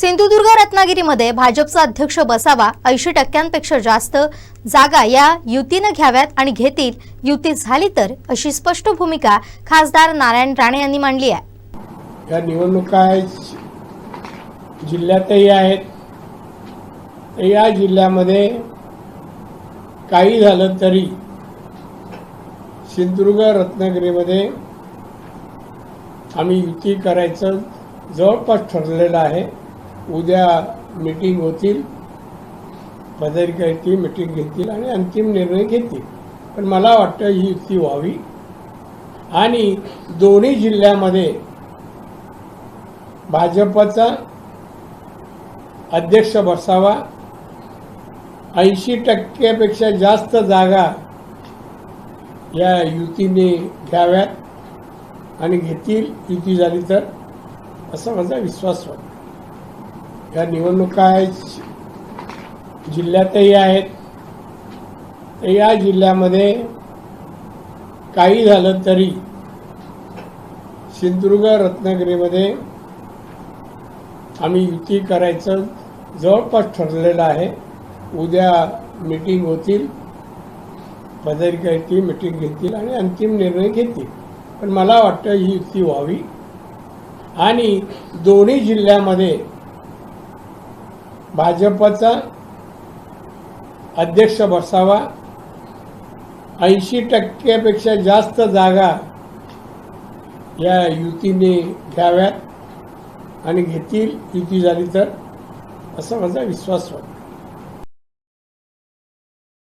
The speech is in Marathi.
सिंधुदुर्ग रत्नागिरीमध्ये भाजपचा अध्यक्ष बसावा ऐंशी टक्क्यांपेक्षा जास्त जागा या युतीनं घ्याव्यात आणि घेतील. युती झाली तर अशी स्पष्ट भूमिका खासदार नारायण राणे यांनी मांडली आहे. या निवडणुका जिल्ह्यातही आहेत. या जिल्ह्यामध्ये काही झालं तरी सिंधुदुर्ग रत्नागिरीमध्ये आम्ही युती करायचं जवळपास ठरलेलं आहे. उद्या मीटिंग होतील. पदाधिकारी मीटिंग घेतील आणि अंतिम निर्णय घेतील. पण मला वाटतं ही युती व्हावी. आणि दोन्ही जिल्ह्यामध्ये भाजपचा अध्यक्ष बसावा. ऐंशी टक्क्यापेक्षा जास्त जागा या युतीने घ्याव्यात आणि घेतील. युती झाली तर असा माझा विश्वास वाटतो. या निवडणुका जिल्ह्यातही आहेत. तर या जिल्ह्यामध्ये काही झालं तरी सिंधुदुर्ग रत्नागिरीमध्ये आम्ही युती करायचं जवळपास ठरलेलं आहे. उद्या मीटिंग होतील. पदाधिकारी मीटिंग घेतील आणि अंतिम निर्णय घेतील. पण मला वाटतं ही युती व्हावी. आणि दोन्ही जिल्ह्यामध्ये भाजपचा अध्यक्ष बसावा. ऐंशी टक्क्यापेक्षा जास्त जागा या युतीने घ्याव्यात आणि घेतील. युती झाली तर असा माझा विश्वास वाटतो